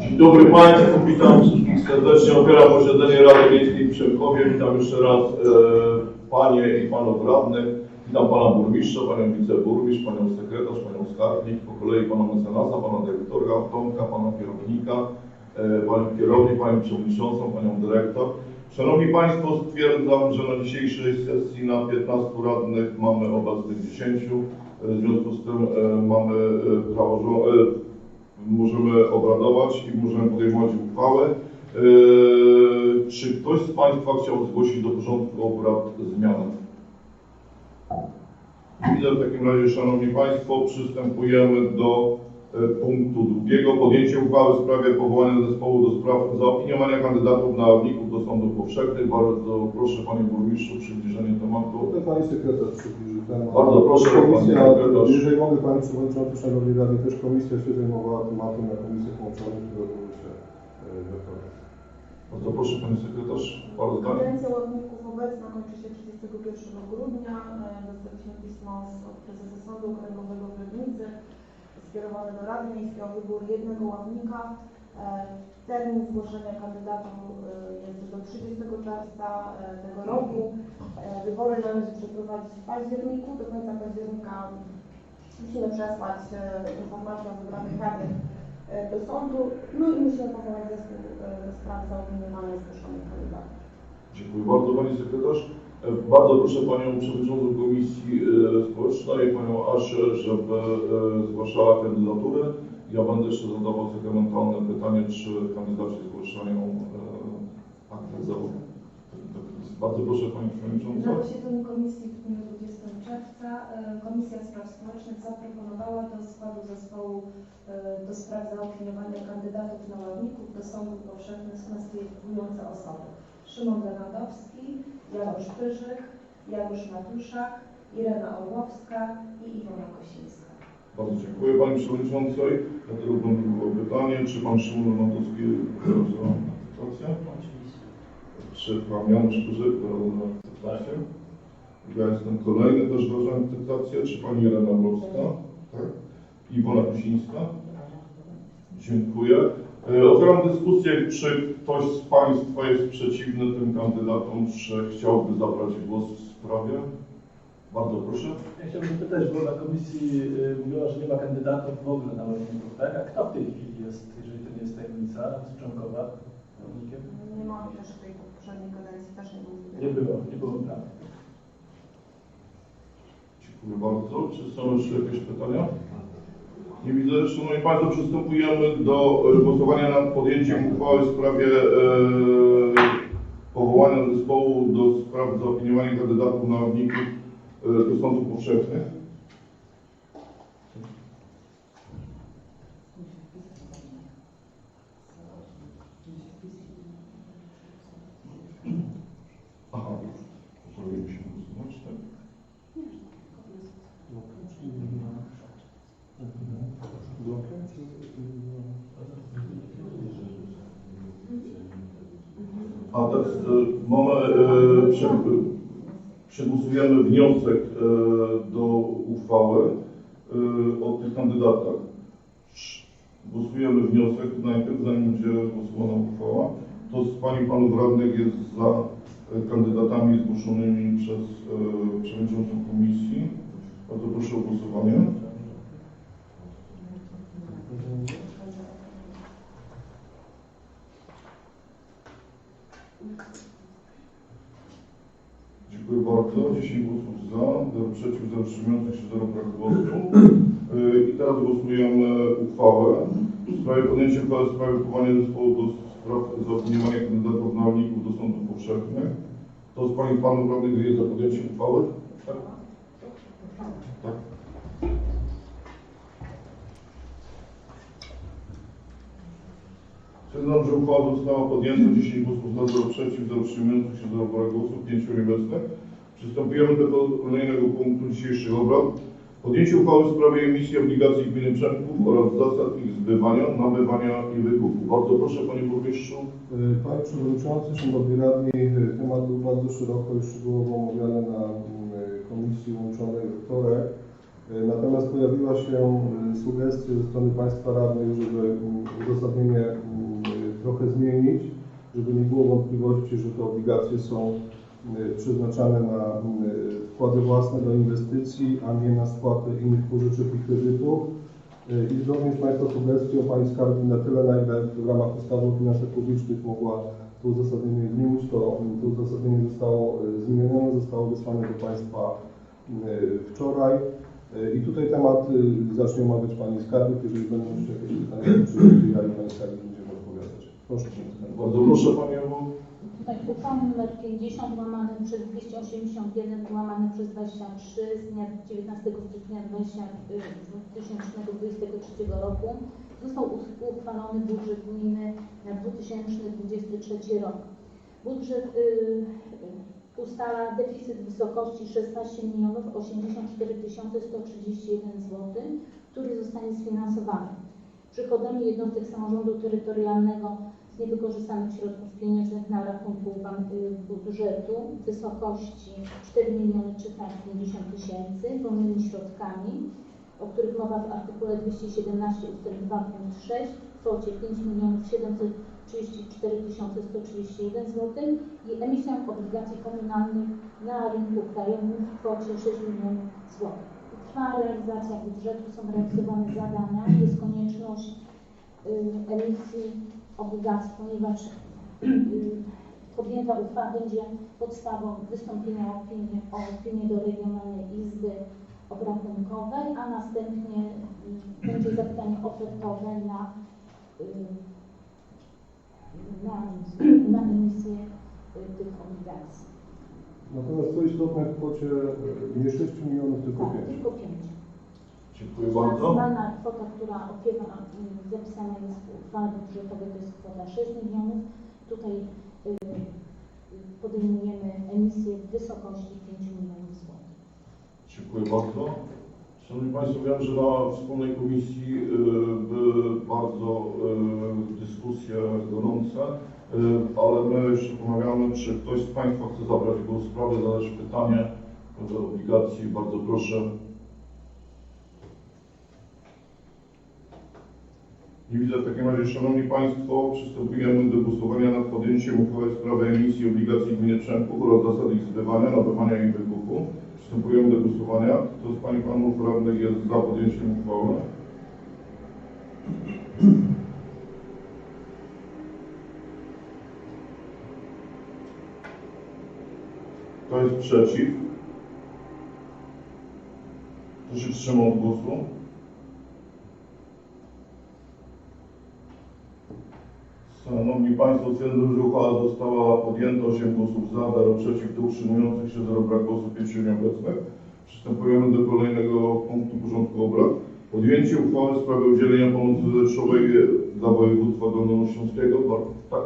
Dzień dobry Państwu, witam serdecznie. Otwieram posiedzenie Rady Miejskiej w Przemkowie. Witam jeszcze raz e, Panie i Panów Radnych. Witam Pana Burmistrza, Panią Wiceburmistrz, Panią Sekretarz, Panią Skarbnik, po kolei Pana Mecenasa, Pana Dyrektora, Tomka, Pana Kierownika, e, Panią Kierownik, Panią Przewodniczącą, Panią Dyrektor. Szanowni Państwo, stwierdzam, że na dzisiejszej sesji na 15 radnych mamy obecnych 10. W związku z tym e, mamy e, prawo, żo- e, możemy obradować i możemy podejmować uchwałę. Yy, Czy ktoś z Państwa chciał zgłosić do porządku obrad zmianę? Widzę w takim razie, Szanowni Państwo, przystępujemy do punktu drugiego. Podjęcie uchwały w sprawie powołania zespołu do spraw zaopiniowania kandydatów na ławników do sądów powszechnych. Bardzo proszę Panie Burmistrzu przybliżenie tematu. Pani Sekretarz przybliży temat. Bardzo proszę, Komisja, Pani Sekretarz. jeżeli mogę Panie Przewodniczący, Szanowni Radni, też Komisja się zajmowała tematem na Komisji Połączonych, które odbyły się e, wtorek. Bardzo proszę Pani Sekretarz. Bardzo Pani. Kadencja ławników obecna kończy się 31 grudnia. E, Dostaliśmy pismo z- od prezesa Sądu Okręgowego w Legnicy skierowane do Rady Miejskiej o wybór jednego ławnika. E, Termin zgłoszenia kandydatów e, jest do 30 czerwca e, tego roku. Wybory należy przeprowadzić w październiku. Do końca października musimy przesłać informację o wybranych radnych do sądu. No i musimy powołać zespół spraw zaopiniowania zgłoszonych kandydatów. Dziękuję bardzo Pani Sekretarz. Bardzo proszę Panią Przewodniczącą Komisji e, Społecznej, Panią Asię, żeby e, zgłaszała kandydatury. Ja będę jeszcze zadawał sakramentalne pytanie, czy kandydaci zgłaszają e, aktę zawodu. Bardzo proszę Pani Na Przewodnicząca. posiedzeniu komisji w dniu 20 czerwca Komisja Spraw Społecznych zaproponowała do składu zespołu do spraw zaopiniowania kandydatów na ławników do sądów powszechnych następujące osoby. Szymon Lewandowski, Janusz Pyżyk, Janusz Matuszak, Irena Orłowska i Iwona Kosińska. Bardzo dziękuję Pani Przewodniczącej. Dlatego będę było pytanie, czy Pan Szymon Lewandowski wyraża akceptację? Czy Pan Janusz Kurzyk wyraża akceptację? Ja jestem kolejny, też wyrażam akceptację. Czy Pani Irena Orłowska? Tak. Iwona Kusińska? Dziękuję. Otwieram dyskusję, czy ktoś z Państwa jest przeciwny tym kandydatom, czy chciałby zabrać głos w sprawie? Bardzo proszę. Ja chciałbym zapytać, bo na komisji y, mówiła, że nie ma kandydatów w ogóle na ławników, tak? A kto w tej chwili jest, jeżeli to nie jest tajemnica, z Czonkowa ławnikiem? Nie ma też w tej poprzedniej kadencji też nie było. Nie było, nie było prawa. Dziękuję bardzo. Czy są jeszcze jakieś pytania? Nie widzę. Szanowni Państwo, przystępujemy do e, głosowania nad podjęciem uchwały w sprawie e, powołania zespołu do spraw zaopiniowania kandydatów na ławników e, sądów powszechnych. Aha, pozwolimy się głosować, tak? Blokiem czy... A teraz e, mamy, e, prze, przegłosujemy wniosek e, do uchwały e, o tych kandydatach. Głosujemy wniosek, najpierw zanim będzie głosowana uchwała, to z Pani Panów Radnych jest za e, kandydatami zgłoszonymi przez Przewodniczącą Komisji. Bardzo proszę o głosowanie. Dziękuję bardzo. 10 głosów za, 0 przeciw, 0 wstrzymujących się, 0 brak głosu. Yy, I teraz głosujemy uchwałę w sprawie podjęcia uchwały w sprawie powołania zespołu do spraw zaopiniowania kandydatów na ławników do sądów powszechnych. To z Pani i Panów Radnych jest za podjęciem uchwały? Tak. Tak. Stwierdzam, że uchwała została podjęta 10 głosów za, 0 przeciw, 0 wstrzymujących się, 0 brak głosów, 5 nieobecnych. Przystępujemy do kolejnego punktu dzisiejszych obrad. Podjęcie uchwały w sprawie emisji obligacji gminy Przemków oraz zasad ich zbywania, nabywania i wykupu. Bardzo proszę Panie Burmistrzu. Y, Panie Przewodniczący, Szanowni Radni, y, temat był bardzo szeroko i szczegółowo omawiany na y, Komisji Łączonej we wtorek. Natomiast pojawiła się sugestia ze strony Państwa Radnych, żeby y, uzasadnienie trochę zmienić, żeby nie było wątpliwości, że te obligacje są y, przeznaczane na y, wkłady własne do inwestycji, a nie na spłatę innych pożyczek i kredytów. Y, I zgodnie z Państwa sugestią Pani Skarbnik na tyle, na ile w ramach ustawy o finansach publicznych mogła to uzasadnienie zmienić, to to uzasadnienie zostało zmienione, zostało wysłane do Państwa wczoraj. I tutaj temat zacznie omawiać Pani Skarbnik, jeżeli będą jeszcze jakieś pytania, to oczywiście ja i Pani Skarbnik będziemy odpowiadać. Bardzo proszę Panie Ewo. Tutaj uchwała nr 50 łamany przez 281 łamany przez 23 z dnia 19 stycznia 20, y, 2023 roku został uchwalony budżet gminy na 2023 rok. Budżet y, ustala deficyt w wysokości 16 milionów 84 131 zł, który zostanie sfinansowany przychodami jednostek samorządu terytorialnego niewykorzystanych środków pieniężnych na rachunku y, budżetu w wysokości 4 miliony 350 tysięcy wolnymi środkami, o których mowa w artykule 217 ust. 2 punkt 6 w kwocie 5 milionów 734 131 zł i emisją obligacji komunalnych na rynku krajowym w kwocie 6 milionów zł. Trwa realizacja budżetu, są realizowane zadania, jest konieczność y, emisji obligacji, ponieważ podjęta uchwała będzie podstawą wystąpienia o opinię, o opinię do Regionalnej Izby Obrachunkowej, a następnie y, będzie zapytanie ofertowe na, y, na, na emisję y, tych obligacji. Natomiast co istotne w kwocie y, nie 6 milionów, tylko Tak, 5. tylko pięć. Dziękuję bardzo. Maksymalna kwota, która opiewa y, zapisana jest w uchwale budżetowej, to jest kwota 6 milionów. Tutaj y, podejmujemy emisję w wysokości 5 milionów złotych. Dziękuję bardzo. Szanowni Państwo, wiem, że na wspólnej komisji y, były bardzo dyskusje gorące, ale my jeszcze pomawiamy, czy ktoś z Państwa chce zabrać głos w sprawie, zadać pytanie do obligacji. Bardzo proszę. Nie widzę w takim razie, Szanowni Państwo, przystępujemy do głosowania nad podjęciem uchwały w sprawie emisji obligacji gminy Trzępów oraz zasad ich zbywania, nabywania i wykupu. Przystępujemy do głosowania. Kto z Pań i Panów Radnych jest za podjęciem uchwały? Kto jest przeciw? Kto się wstrzymał od głosu? Państwo, że uchwała została podjęta 8 głosów za, 0 przeciw, 2 wstrzymujących się, 0 brak głosów, 5 nieobecnych. Przystępujemy do kolejnego punktu porządku obrad. Podjęcie uchwały w sprawie udzielenia pomocy rzeczowej dla województwa dolnośląskiego. Tak?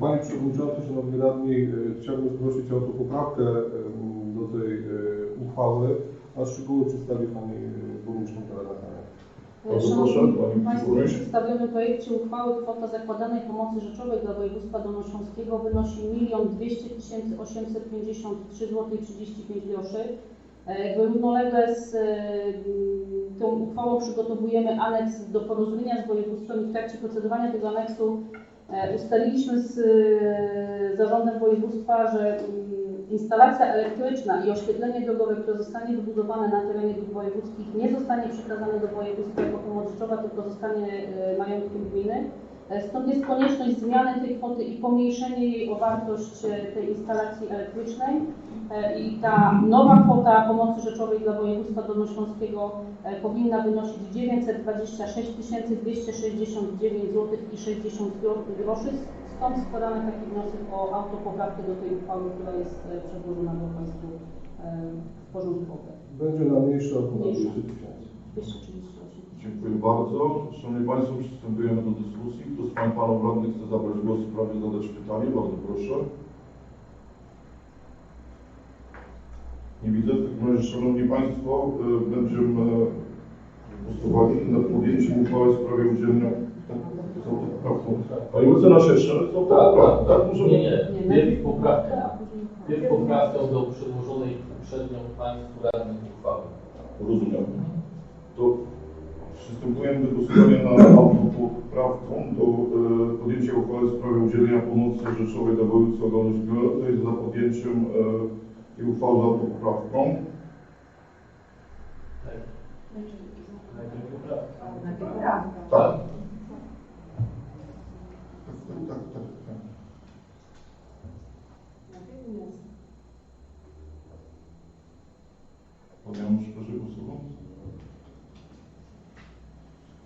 Panie Przewodniczący, Szanowni Radni, y, chciałbym zgłosić autopoprawkę y, do tej y, uchwały, a szczegóły przedstawi Pani Burmistrz proszę, Szanowni Państwo, w przedstawionym projekcie uchwały kwota zakładanej pomocy rzeczowej dla województwa dolnośląskiego wynosi 1 200 853 zł 35 groszy. E, Jakby równolegle z e, tą uchwałą przygotowujemy aneks do porozumienia z województwem i w trakcie procedowania tego aneksu e, ustaliliśmy z zarządem województwa, że instalacja elektryczna i oświetlenie drogowe, które zostanie wybudowane na terenie dróg wojewódzkich nie zostanie przekazane do województwa jako pomoc rzeczowa, tylko zostanie e, majątkiem gminy. E, Stąd jest konieczność zmiany tej kwoty i pomniejszenie jej o wartość e, tej instalacji elektrycznej. I ta nowa kwota pomocy rzeczowej dla województwa dolnośląskiego powinna wynosić 926 269 zł i 60 gro- groszy. Stąd składamy taki wniosek o autopoprawkę do tej uchwały, która jest e, przedłożona do Państwu e, w porządku obrad. Będzie na mniejsze o ponad Mniejsze. 200 tysięcy. 238. Dziękuję bardzo. Szanowni Państwo, przystępujemy do dyskusji. Kto z Pań i Panów Radnych chce zabrać głos w sprawie, zadać pytanie? Bardzo proszę. Nie widzę. W takim razie, Szanowni Państwo, y, będziemy głosowali nad podjęciem uchwały w sprawie udzielenia... Tak, z autopoprawką. Panie mecenasie, jeszcze z autopoprawką, tak? Możemy... Nie, nie, Nie, najpierw poprawkę. Najpierw poprawkę do przedłożonej poprzednią Państwu radnych uchwały. Rozumiem. To przystępujemy do głosowania nad autopoprawką do y, podjęcia podjęcie uchwały w sprawie udzielenia pomocy rzeczowej dla województwa dolnośląskiego. To jest za podjęciem e, i uchwały za poprawką. Najpierw poprawka. Tak. Tak, tak, tak. tak. Podjąłem już proszę głosować.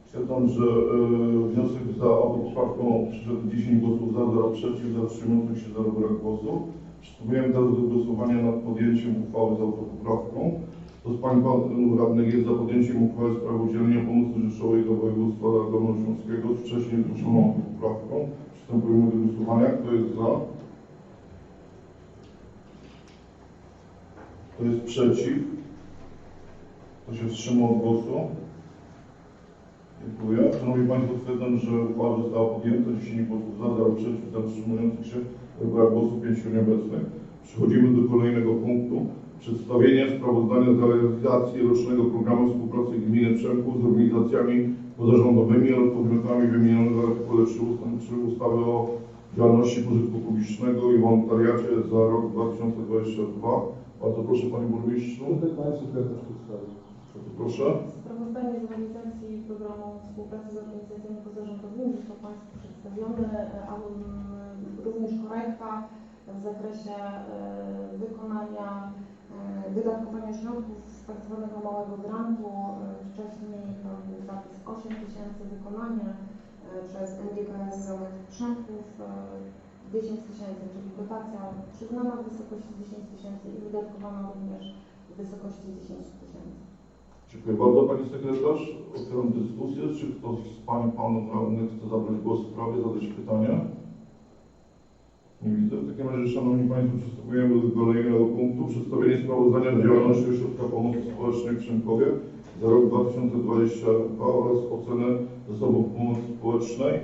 Stwierdzam, że e, wniosek za poprawką przyszedł 10 głosów za, 0 przeciw, zatrzymujących się 0 brak głosów. Przystępujemy teraz do głosowania nad podjęciem uchwały za autopoprawką. Kto z Pań Panów Radnych jest za podjęciem uchwały w sprawie udzielenia pomocy rzeczowej dla województwa dolnośląskiego z wcześniej zgłoszoną poprawką? Przystępujemy do głosowania. Kto jest za? Kto jest przeciw? Kto się wstrzymał od głosu? Dziękuję. Szanowni Państwo, stwierdzam, że uchwała została podjęta. 10 głosów za, 0 przeciw, zatrzymujących się, brak głosów 5 nieobecnych. Przechodzimy do kolejnego punktu. Przedstawienie sprawozdania z realizacji rocznego programu współpracy gminy Przemków z organizacjami pozarządowymi oraz podmiotami wymienionych w artykule 3 ust. 3 ustawy o działalności pożytku publicznego i wolontariacie za rok 2022. Bardzo proszę Panie Burmistrzu. Bardzo proszę. Sprawozdanie z realizacji programu współpracy z organizacjami pozarządowymi zostało Państwu przedstawione, e, a mm, również korekta w zakresie e, wykonania, e, wydatkowania środków tak zwanego małego grantu. E, Wcześniej to był zapis 8 tysięcy wykonania e, przez Przemków e, 10 tysięcy, czyli dotacja przyznana w wysokości 10 tysięcy i wydatkowana również w wysokości 10 tysięcy. Dziękuję bardzo Pani Sekretarz. Otwieram dyskusję. Czy ktoś z Pań Panów Radnych chce zabrać głos w sprawie, zadać pytania? Nie widzę. W takim razie, Szanowni Państwo, przystępujemy do kolejnego punktu. Przedstawienie sprawozdania z działalności Ośrodka Pomocy Społecznej w Przemkowie za rok 2022 oraz ocenę zasobów pomocy społecznej.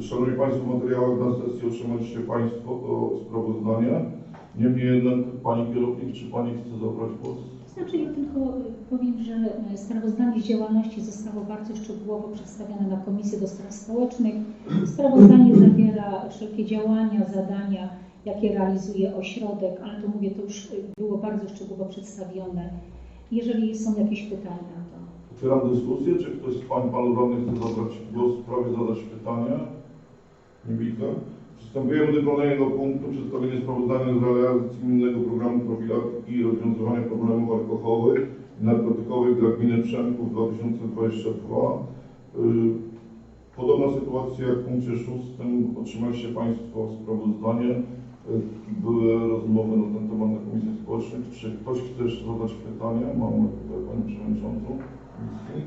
Szanowni Państwo, w materiałach na sesji otrzymaliście Państwo to sprawozdanie. Niemniej jednak Pani kierownik, czy Pani chce zabrać głos? Znaczy ja tylko y, powiem, że y, sprawozdanie z działalności zostało bardzo szczegółowo przedstawione na Komisji do Spraw Społecznych. Sprawozdanie zawiera wszelkie działania, zadania, jakie realizuje ośrodek, ale to mówię, to już y, było bardzo szczegółowo przedstawione. Jeżeli są jakieś pytania, to Otwieram dyskusję. Czy ktoś z Pań Panów Radnych chce zabrać głos w sprawie, zadać pytania? Nie widzę. Przystępujemy do kolejnego punktu. Przedstawienie sprawozdania z realizacji gminnego programu profilaktyki i rozwiązywania problemów alkoholowych i narkotykowych dla gminy Przemków 2022. Yy, Podobna sytuacja jak w punkcie szóstym. Otrzymaliście Państwo sprawozdanie. Yy, Były rozmowy na ten temat na Komisji Społecznej. Czy ktoś chce jeszcze zadać pytania? Mamy tutaj Panią Przewodniczącą Komisji.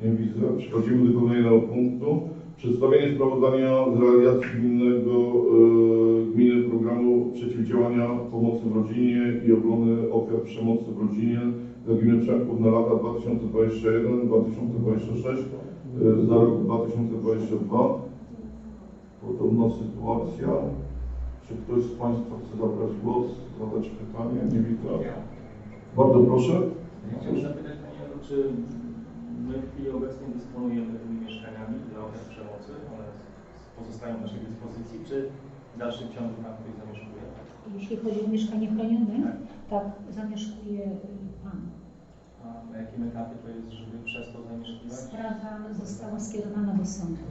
Nie widzę. Przechodzimy do kolejnego punktu. Przedstawienie sprawozdania z realizacji gminnego, e, gminy programu przeciwdziałania pomocy w rodzinie i obrony ofiar przemocy w rodzinie dla gminy Przemków na lata 2021-2026 e, za rok 2022. Podobna sytuacja. Czy ktoś z Państwa chce zabrać głos, zadać pytanie? Nie widzę. Bardzo proszę. Chciałbym zapytać Panie czy my w chwili obecnej dysponujemy tymi mieszkaniami dla ofiar przemocy, one pozostają w naszej dyspozycji, czy w dalszym ciągu Pan tutaj zamieszkuje? jeśli chodzi o mieszkanie chronione, tak zamieszkuje y, Pan. A na jakim etapie to jest, żeby przez to zamieszkiwać? Sprawa została skierowana do sądu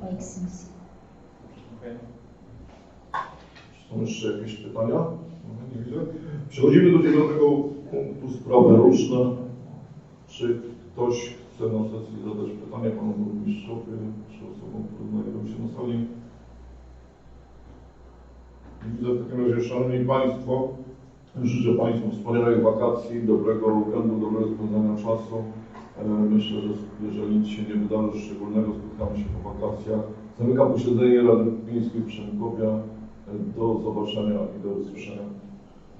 po eksmisji. Dziękuję. Czy są jeszcze jakieś pytania? Nie widzę. Przechodzimy do dziewiątego punktu sprawy różne. Czy ktoś na sesji zadać pytanie panu burmistrzowi, czy osobom, które znajdują się na sali? Widzę w takim razie, Szanowni Państwo, życzę Państwu wspaniałych wakacji, dobrego weekendu, dobrego spędzania czasu. E, Myślę, że jeżeli nic się nie wydarzy szczególnego, spotkamy się po wakacjach. Zamykam posiedzenie Rady Miejskiej w Przemkowie. Do zobaczenia i do usłyszenia.